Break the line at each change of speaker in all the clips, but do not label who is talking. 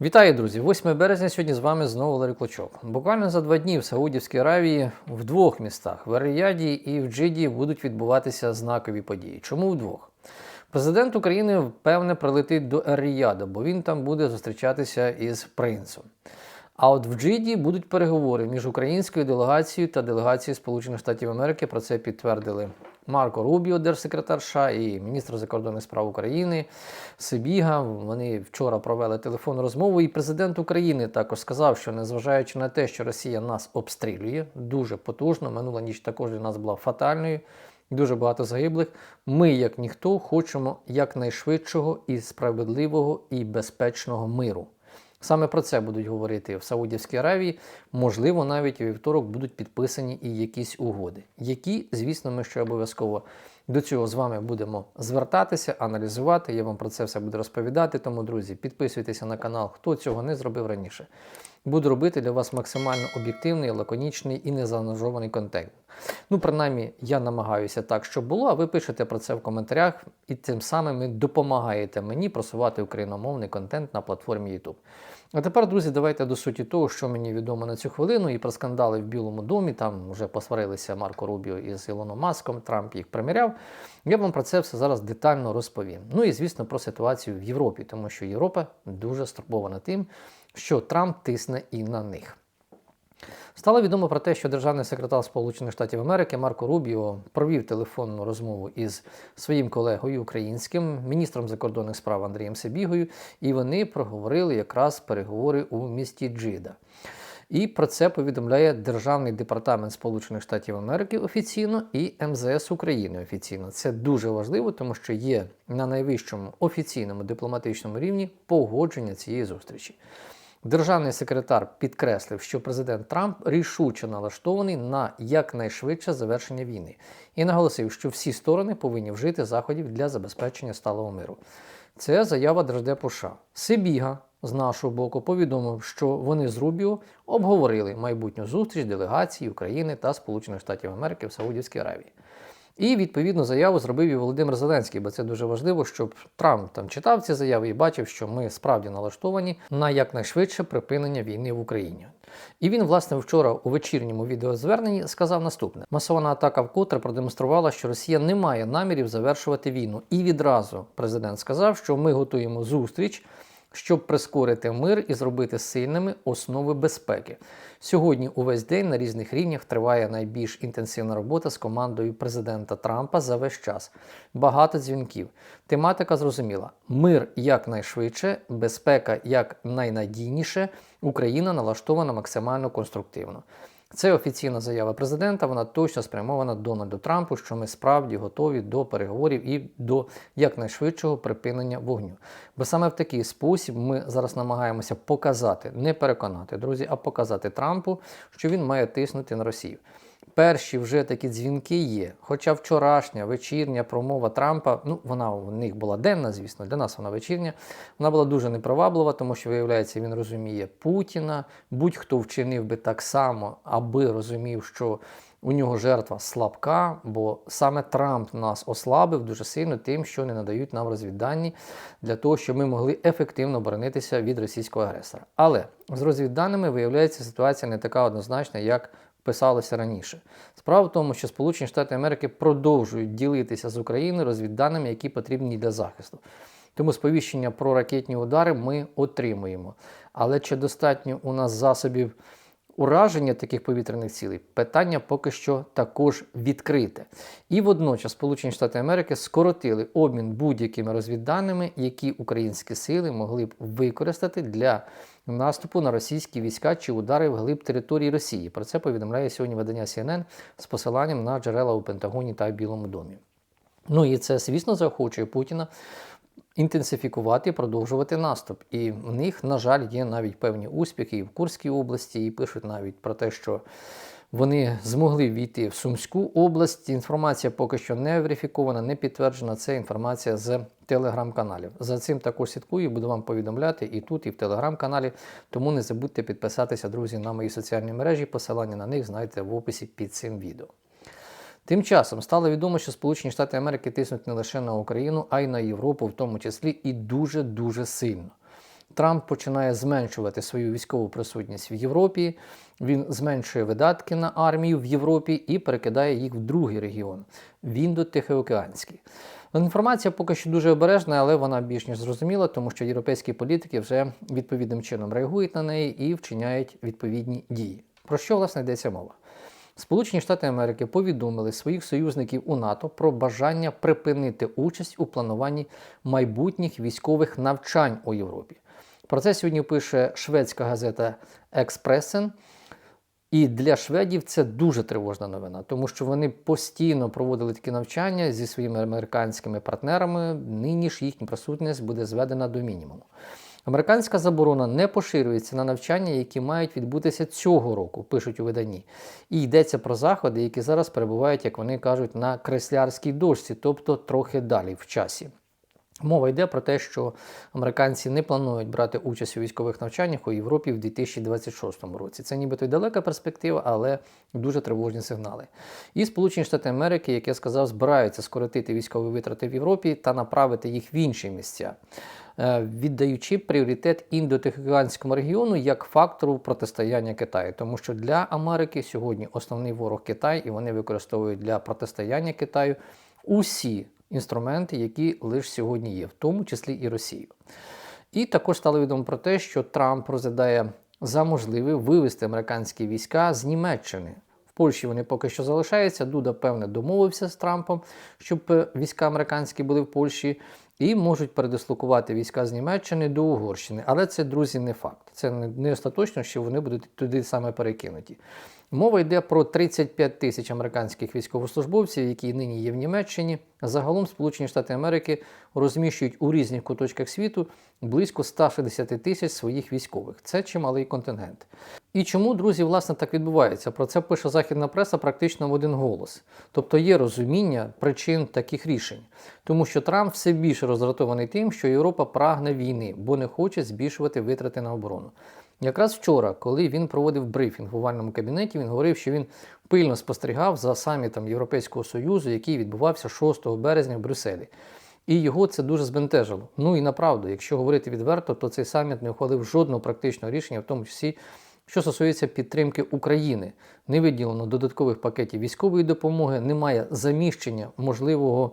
Вітаю, друзі! 8 березня сьогодні з вами знову Ларі Клочок. Буквально за два дні в Саудівській Аравії в двох містах в Ер-Рияді і в Джиді будуть відбуватися знакові події. Чому вдвох? Президент України певне прилетить до Ер-Рияда, бо він там буде зустрічатися із принцем. А от в Джиді будуть переговори між українською делегацією та делегацією Сполучених Штатів Америки. Про це підтвердили Марко Рубіо, держсекретар США, і міністр закордонних справ України Сибіга. Вони вчора провели телефонну розмову. І президент України також сказав, що незважаючи на те, що Росія нас обстрілює дуже потужно, минула ніч також для нас була фатальною. Дуже багато загиблих. Ми, як ніхто, хочемо якнайшвидшого і справедливого і безпечного миру. Саме про це будуть говорити в Саудівській Аравії. Можливо, навіть у вівторок будуть підписані і якісь угоди, які, звісно, ми ще обов'язково до цього з вами будемо звертатися, аналізувати. Я вам про це все буду розповідати. Тому, друзі, підписуйтеся на канал, хто цього не зробив раніше. Буду робити для вас максимально об'єктивний, лаконічний і незаангажований контент. Ну, принаймні, я намагаюся так, щоб було, а ви пишете про це в коментарях, і тим самим ви допомагаєте мені просувати україномовний контент на платформі YouTube. А тепер, друзі, давайте до суті того, що мені відомо на цю хвилину, і про скандали в Білому домі. Там вже посварилися Марко Рубіо із Ілоном Маском, Трамп їх приміряв. Я вам про це все зараз детально розповім. Ну і звісно про ситуацію в Європі, тому що Європа дуже стурбована тим, що Трамп тисне і на них. Стало відомо про те, що державний секретар Сполучених Штатів Америки Марко Рубіо провів телефонну розмову із своїм колегою українським міністром закордонних справ Андрієм Сибігою, і вони проговорили якраз переговори у місті Джида. І про це повідомляє Державний департамент Сполучених Штатів Америки офіційно і МЗС України офіційно. Це дуже важливо, тому що є на найвищому офіційному дипломатичному рівні погодження цієї зустрічі. Державний секретар підкреслив, що президент Трамп рішуче налаштований на якнайшвидше завершення війни і наголосив, що всі сторони повинні вжити заходів для забезпечення сталого миру. Це заява Держдепу США. Сибіга з нашого боку повідомив, що вони з Рубіо обговорили майбутню зустріч делегації України та Сполучених Штатів Америки в Саудівській Аравії. І відповідну заяву зробив і Володимир Зеленський, бо це дуже важливо, щоб Трамп там читав ці заяви і бачив, що ми справді налаштовані на якнайшвидше припинення війни в Україні. І він, власне, вчора у вечірньому відеозверненні сказав наступне: масована атака вкотре продемонструвала, що Росія не має намірів завершувати війну. І відразу президент сказав, що ми готуємо зустріч щоб прискорити мир і зробити сильними основи безпеки. Сьогодні увесь день на різних рівнях триває найбільш інтенсивна робота з командою президента Трампа за весь час. Багато дзвінків. Тематика зрозуміла: мир якнайшвидше, безпека якнайнадійніше, Україна налаштована максимально конструктивно. Це офіційна заява президента. Вона точно спрямована Дональду Трампу, що ми справді готові до переговорів і до якнайшвидшого припинення вогню. Бо саме в такий спосіб ми зараз намагаємося показати, не переконати друзі, а показати Трампу, що він має тиснути на Росію. Перші вже такі дзвінки є. Хоча вчорашня вечірня промова Трампа, ну вона у них була денна, звісно, для нас вона вечірня. Вона була дуже неприваблива, тому що, виявляється, він розуміє Путіна. Будь-хто вчинив би так само, аби розумів, що у нього жертва слабка, бо саме Трамп нас ослабив дуже сильно тим, що не надають нам розвіддані для того, щоб ми могли ефективно боронитися від російського агресора. Але з розвідданими виявляється ситуація не така однозначна, як писалося раніше. Справа в тому, що Сполучені Штати Америки продовжують ділитися з Україною розвідданими, які потрібні для захисту. Тому сповіщення про ракетні удари ми отримуємо. Але чи достатньо у нас засобів ураження таких повітряних цілей? Питання поки що також відкрите. І водночас Сполучені Штати Америки скоротили обмін будь-якими розвідданими, які українські сили могли б використати для наступу на російські війська чи удари в глиб території Росії. Про це повідомляє сьогодні видання CNN з посиланням на джерела у Пентагоні та Білому домі. Ну і це, звісно, заохочує Путіна інтенсифікувати продовжувати наступ. І в них, на жаль, є навіть певні успіхи і в Курській області, і пишуть навіть про те, що вони змогли війти в Сумську область. Інформація поки що не верифікована, не підтверджена. Це інформація з телеграм-каналів. За цим також слідкую, буду вам повідомляти і тут, і в телеграм-каналі. Тому не забудьте підписатися, друзі, на мої соціальні мережі. Посилання на них знайдете в описі під цим відео. Тим часом стало відомо, що Сполучені Штати Америки тиснуть не лише на Україну, а й на Європу, в тому числі і дуже-дуже сильно. Трамп починає зменшувати свою військову присутність в Європі. Він зменшує видатки на армію в Європі і перекидає їх в другий регіон в Індо-Тихоокеанський. Інформація поки що дуже обережна, але вона більш ніж зрозуміла, тому що європейські політики вже відповідним чином реагують на неї і вчиняють відповідні дії. Про що власне йдеться мова? Сполучені Штати Америки повідомили своїх союзників у НАТО про бажання припинити участь у плануванні майбутніх військових навчань у Європі. Про це сьогодні пише шведська газета Експресен. І для шведів це дуже тривожна новина, тому що вони постійно проводили такі навчання зі своїми американськими партнерами. Нині ж їхня присутність буде зведена до мінімуму. Американська заборона не поширюється на навчання, які мають відбутися цього року, пишуть у виданні. І йдеться про заходи, які зараз перебувають, як вони кажуть, на креслярській дошці, тобто трохи далі в часі. Мова йде про те, що американці не планують брати участь у військових навчаннях у Європі в 2026 році. Це нібито й далека перспектива, але дуже тривожні сигнали. І Сполучені Штати Америки, як я сказав, збираються скоротити військові витрати в Європі та направити їх в інші місця, віддаючи пріоритет індотихоокеанському регіону як фактору протистояння Китаю, тому що для Америки сьогодні основний ворог Китай, і вони використовують для протистояння Китаю усі інструменти, які лише сьогодні є, в тому числі і Росію. І також стало відомо про те, що Трамп розглядає за можливе вивести американські війська з Німеччини. Польщі вони поки що залишаються. Дуда, певне, домовився з Трампом, щоб е, війська американські були в Польщі, і можуть передислокувати війська з Німеччини до Угорщини. Але це, друзі, не факт. Це не остаточно, що вони будуть туди саме перекинуті. Мова йде про 35 тисяч американських військовослужбовців, які нині є в Німеччині. Загалом Сполучені Штати Америки розміщують у різних куточках світу близько 160 тисяч своїх військових. Це чималий контингент. І чому, друзі, власне так відбувається? Про це пише західна преса практично в один голос. Тобто є розуміння причин таких рішень, тому що Трамп все більше роздратований тим, що Європа прагне війни, бо не хоче збільшувати витрати на оборону. Якраз вчора, коли він проводив брифінг в овальному кабінеті, він говорив, що він пильно спостерігав за самітом Європейського Союзу, який відбувався 6 березня в Брюсселі. І його це дуже збентежило. Ну і направду, якщо говорити відверто, то цей саміт не ухвалив жодного практичного рішення, в тому числі, що стосується підтримки України. Не виділено додаткових пакетів військової допомоги, немає заміщення можливого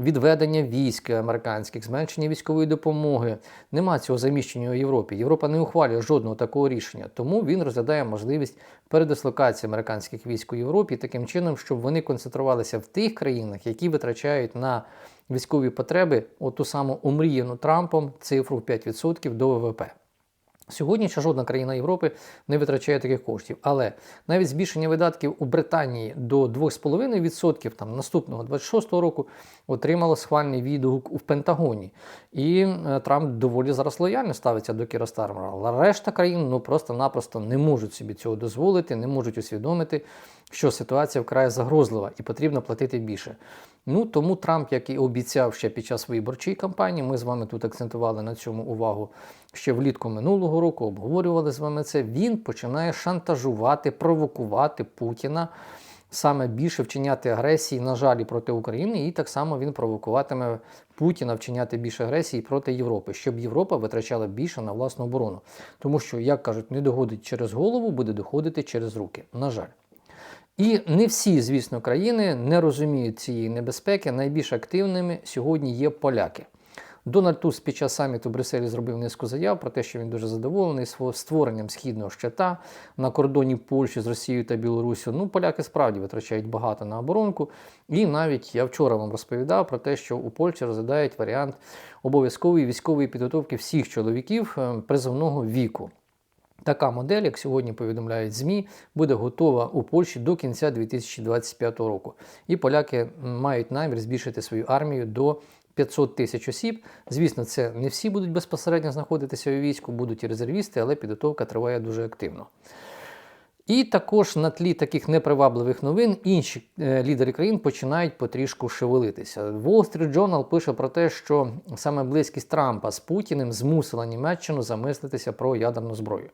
відведення військ американських, зменшення військової допомоги. Нема цього заміщення у Європі. Європа не ухвалює жодного такого рішення. Тому він розглядає можливість передислокації американських військ у Європі таким чином, щоб вони концентрувалися в тих країнах, які витрачають на військові потреби оту саму омріяну Трампом цифру в 5% до ВВП. Сьогодні ще жодна країна Європи не витрачає таких коштів, але навіть збільшення видатків у Британії до 2,5% там наступного 26-го року отримало схвальний відгук у Пентагоні. І е, Трамп доволі зараз лояльно ставиться до Кіра Стармера. Але решта країн ну просто-напросто не можуть собі цього дозволити, не можуть усвідомити, що ситуація вкрай загрозлива і потрібно платити більше. Ну тому Трамп, як і обіцяв ще під час виборчої кампанії, ми з вами тут акцентували на цьому увагу ще влітку минулого року, обговорювали з вами це. Він починає шантажувати, провокувати Путіна. Саме більше вчиняти агресії, на жаль, проти України, і так само він провокуватиме Путіна вчиняти більше агресії проти Європи, щоб Європа витрачала більше на власну оборону. Тому що, як кажуть, не доходить через голову, буде доходити через руки. На жаль. І не всі, звісно, країни не розуміють цієї небезпеки. Найбільш активними сьогодні є поляки. Дональд Туск під час саміту в Брюсселі зробив низку заяв про те, що він дуже задоволений створенням східного щита на кордоні Польщі з Росією та Білорусію. Ну, поляки справді витрачають багато на оборонку. І навіть я вчора вам розповідав про те, що у Польщі розглядають варіант обов'язкової військової підготовки всіх чоловіків е, призовного віку. Така модель, як сьогодні повідомляють ЗМІ, буде готова у Польщі до кінця 2025 року. І поляки мають намір збільшити свою армію до 500 тисяч осіб. Звісно, це не всі будуть безпосередньо знаходитися у війську, будуть і резервісти, але підготовка триває дуже активно. І також на тлі таких непривабливих новин інші е, лідери країн починають потрішку шевелитися. Wall Street Journal пише про те, що саме близькість Трампа з Путіним змусила Німеччину замислитися про ядерну зброю.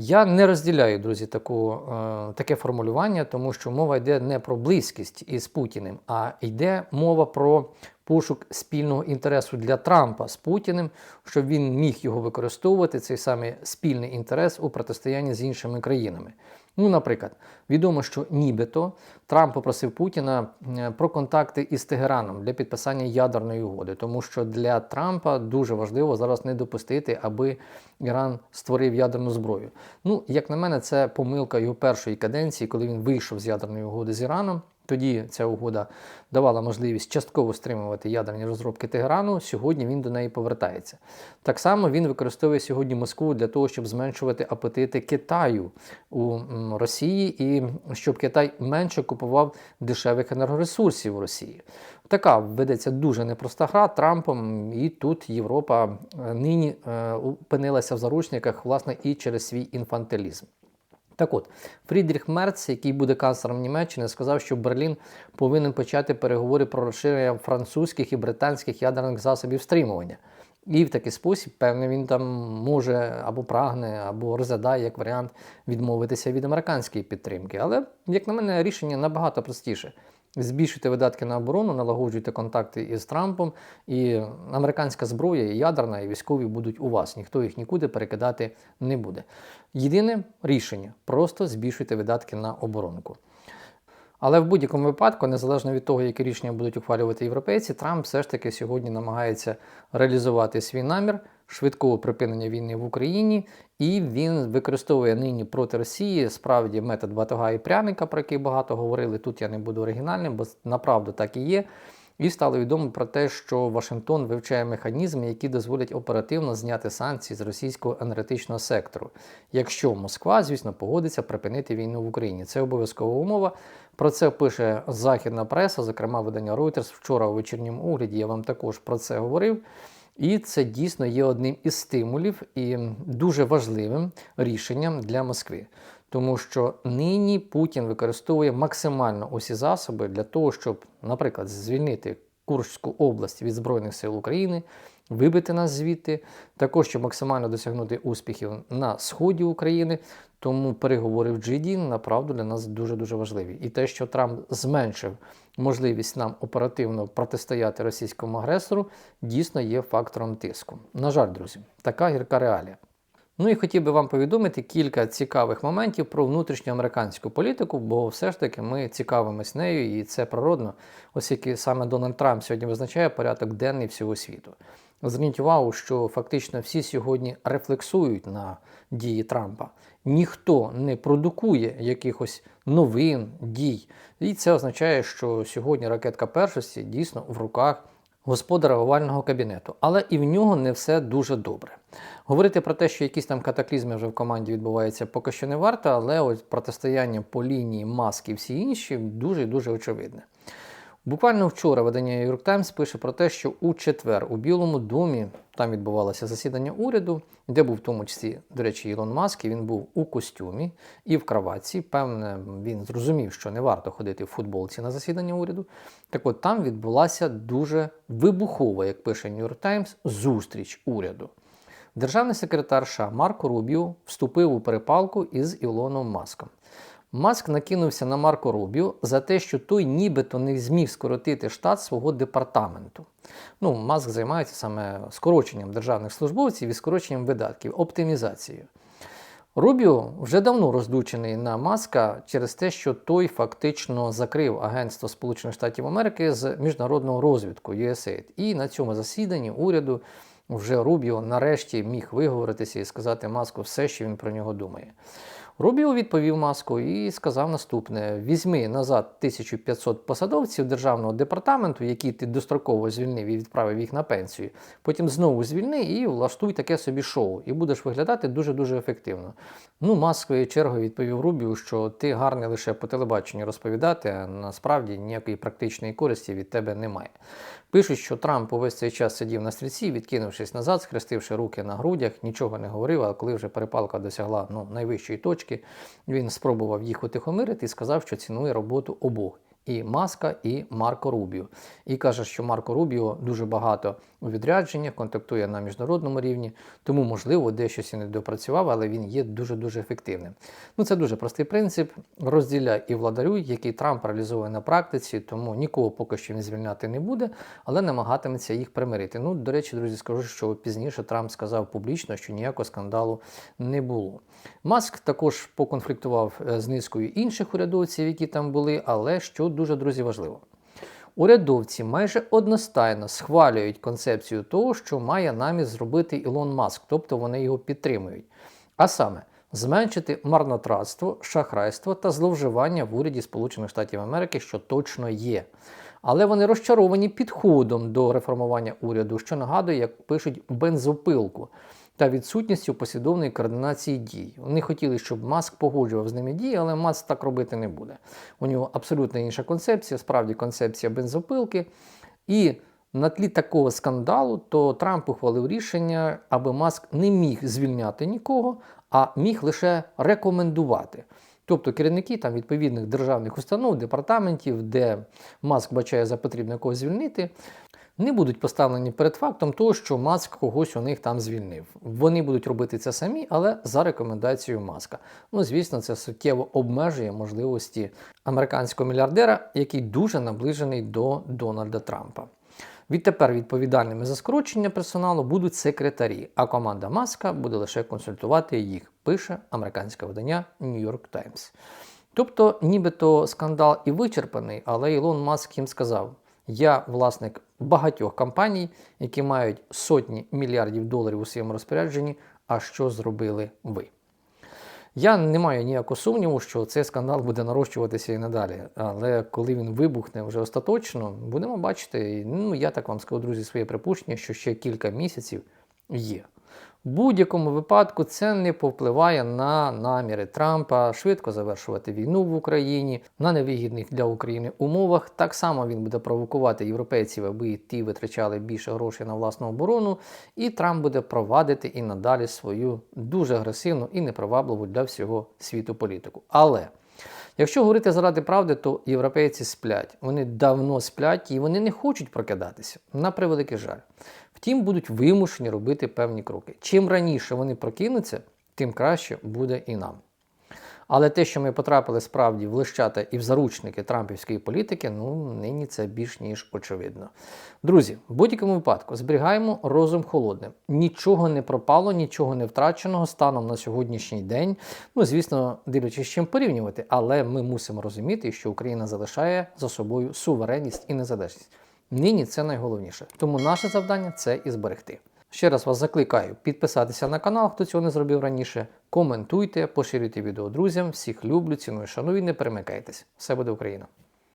Я не розділяю, друзі, таку, е, таке формулювання, тому що мова йде не про близькість із Путіним, а йде мова про пошук спільного інтересу для Трампа з Путіним, щоб він міг його використовувати, цей самий спільний інтерес у протистоянні з іншими країнами. Ну, наприклад, відомо, що нібито Трамп попросив Путіна е, про контакти із Тегераном для підписання ядерної угоди, тому що для Трампа дуже важливо зараз не допустити, аби Іран створив ядерну зброю. Ну, як на мене, це помилка його першої каденції, коли він вийшов з ядерної угоди з Іраном. Тоді ця угода давала можливість частково стримувати ядерні розробки Тегерану. Сьогодні він до неї повертається. Так само він використовує сьогодні Москву для того, щоб зменшувати апетити Китаю у Росії і щоб Китай менше купував дешевих енергоресурсів у Росії. Така ведеться дуже непроста гра Трампом, і тут Європа е, нині е, опинилася в заручниках, власне, і через свій інфантилізм. Так от, Фрідріх Мерц, який буде канцлером Німеччини, сказав, що Берлін повинен почати переговори про розширення французьких і британських ядерних засобів стримування. І в такий спосіб, певне, він там може або прагне, або розглядає як варіант відмовитися від американської підтримки. Але, як на мене, рішення набагато простіше. Збільшуйте видатки на оборону, налагоджуйте контакти із Трампом, і американська зброя, і ядерна, і військові будуть у вас. Ніхто їх нікуди перекидати не буде. Єдине рішення просто збільшуйте видатки на оборонку. Але в будь-якому випадку, незалежно від того, які рішення будуть ухвалювати європейці, Трамп все ж таки сьогодні намагається реалізувати свій намір швидкого припинення війни в Україні, і він використовує нині проти Росії справді метод батога і пряника, про який багато говорили. Тут я не буду оригінальним, бо направду так і є. І стало відомо про те, що Вашингтон вивчає механізми, які дозволять оперативно зняти санкції з російського енергетичного сектору, якщо Москва, звісно, погодиться припинити війну в Україні. Це обов'язкова умова. Про це пише західна преса, зокрема видання Reuters. Вчора у вечірньому огляді я вам також про це говорив. І це дійсно є одним із стимулів і дуже важливим рішенням для Москви. Тому що нині Путін використовує максимально усі засоби для того, щоб, наприклад, звільнити Курську область від Збройних сил України, вибити нас звідти, також щоб максимально досягнути успіхів на сході України. Тому переговори в Джиді направду для нас дуже дуже важливі. І те, що Трамп зменшив можливість нам оперативно протистояти російському агресору, дійсно є фактором тиску. На жаль, друзі, така гірка реалія. Ну і хотів би вам повідомити кілька цікавих моментів про внутрішню американську політику, бо все ж таки ми цікавимось нею, і це природно, оскільки саме Дональд Трамп сьогодні визначає порядок денний всього світу. Зверніть увагу, що фактично всі сьогодні рефлексують на дії Трампа. Ніхто не продукує якихось новин, дій. І це означає, що сьогодні ракетка першості дійсно в руках господара овального кабінету, але і в нього не все дуже добре. Говорити про те, що якісь там катаклізми вже в команді відбуваються, поки що не варто, але ось протистояння по лінії маски і всі інші дуже дуже очевидне. Буквально вчора видання New York Times пише про те, що у четвер у Білому домі там відбувалося засідання уряду, де був в тому числі, до речі, Ілон Маск, і він був у костюмі і в кроватці. Певне, він зрозумів, що не варто ходити в футболці на засідання уряду. Так от там відбулася дуже вибухова, як пише New York Times, зустріч уряду. Державний секретар США Марко Рубіо вступив у перепалку із Ілоном Маском. Маск накинувся на Марко Рубіо за те, що той нібито не зміг скоротити штат свого департаменту. Ну, Маск займається саме скороченням державних службовців і скороченням видатків, оптимізацією. Рубіо вже давно роздучений на маска через те, що той фактично закрив Агентство Сполучених Штатів Америки з міжнародного розвитку USAID. І на цьому засіданні уряду вже Рубіо нарешті міг виговоритися і сказати маску все, що він про нього думає. Рубіо відповів маску і сказав наступне: візьми назад 1500 посадовців державного департаменту, які ти достроково звільнив і відправив їх на пенсію. Потім знову звільни і влаштуй таке собі шоу, і будеш виглядати дуже-дуже ефективно. Ну, маскою чергою відповів Рубіо, що ти гарний лише по телебаченню розповідати, а насправді ніякої практичної користі від тебе немає. Пишуть, що Трамп увесь цей час сидів на стрільці, відкинувшись назад, схрестивши руки на грудях, нічого не говорив, а коли вже перепалка досягла ну, найвищої точки, він спробував їх утихомирити і сказав, що цінує роботу обох. І Маска, і Марко Рубіо. І каже, що Марко Рубіо дуже багато у відрядженнях, контактує на міжнародному рівні, тому, можливо, дещось і не допрацював, але він є дуже-дуже ефективним. Ну, це дуже простий принцип. Розділяй і владарюй, який Трамп реалізує на практиці, тому нікого поки що він звільняти не буде, але намагатиметься їх примирити. Ну, до речі, друзі, скажу, що пізніше Трамп сказав публічно, що ніякого скандалу не було. Маск також поконфліктував е, з низкою інших урядовців, які там були, але що дуже друзі важливо. Урядовці майже одностайно схвалюють концепцію того, що має намір зробити Ілон Маск, тобто вони його підтримують. А саме зменшити марнотратство, шахрайство та зловживання в уряді Сполучених Штатів Америки, що точно є. Але вони розчаровані підходом до реформування уряду, що нагадує, як пишуть бензопилку та відсутністю послідовної координації дій. Вони хотіли, щоб Маск погоджував з ними дії, але Маск так робити не буде. У нього абсолютно інша концепція, справді концепція бензопилки. І на тлі такого скандалу, то Трамп ухвалив рішення, аби Маск не міг звільняти нікого, а міг лише рекомендувати. Тобто керівники там відповідних державних установ, департаментів, де Маск бачає за потрібне когось звільнити, не будуть поставлені перед фактом того, що Маск когось у них там звільнив. Вони будуть робити це самі, але за рекомендацією Маска. Ну, звісно, це суттєво обмежує можливості американського мільярдера, який дуже наближений до Дональда Трампа. Відтепер відповідальними за скорочення персоналу будуть секретарі, а команда Маска буде лише консультувати їх, пише американське видання New York Times. Тобто, нібито скандал і вичерпаний, але Ілон Маск їм сказав: я власник багатьох компаній, які мають сотні мільярдів доларів у своєму розпорядженні. А що зробили ви? Я не маю ніякого сумніву, що цей скандал буде нарощуватися і надалі. Але коли він вибухне вже остаточно, будемо бачити. Ну, я так вам скажу, друзі, своє припущення, що ще кілька місяців є. В будь-якому випадку це не повпливає на наміри Трампа швидко завершувати війну в Україні на невигідних для України умовах. Так само він буде провокувати європейців, аби ті витрачали більше грошей на власну оборону, і Трамп буде провадити і надалі свою дуже агресивну і непривабливу для всього світу політику. Але Якщо говорити заради правди, то європейці сплять. Вони давно сплять і вони не хочуть прокидатися. На превеликий жаль. Втім, будуть вимушені робити певні кроки. Чим раніше вони прокинуться, тим краще буде і нам. Але те, що ми потрапили справді в лищата і в заручники трампівської політики, ну нині це більш ніж очевидно. Друзі, в будь-якому випадку зберігаємо розум холодним. Нічого не пропало, нічого не втраченого станом на сьогоднішній день. Ну, звісно, дивлячись чим порівнювати, але ми мусимо розуміти, що Україна залишає за собою суверенність і незалежність. Нині це найголовніше. Тому наше завдання це і зберегти. Ще раз вас закликаю підписатися на канал, хто цього не зробив раніше. Коментуйте, поширюйте відео друзям. Всіх люблю, ціную, шаную, не перемикайтесь. Все буде Україна!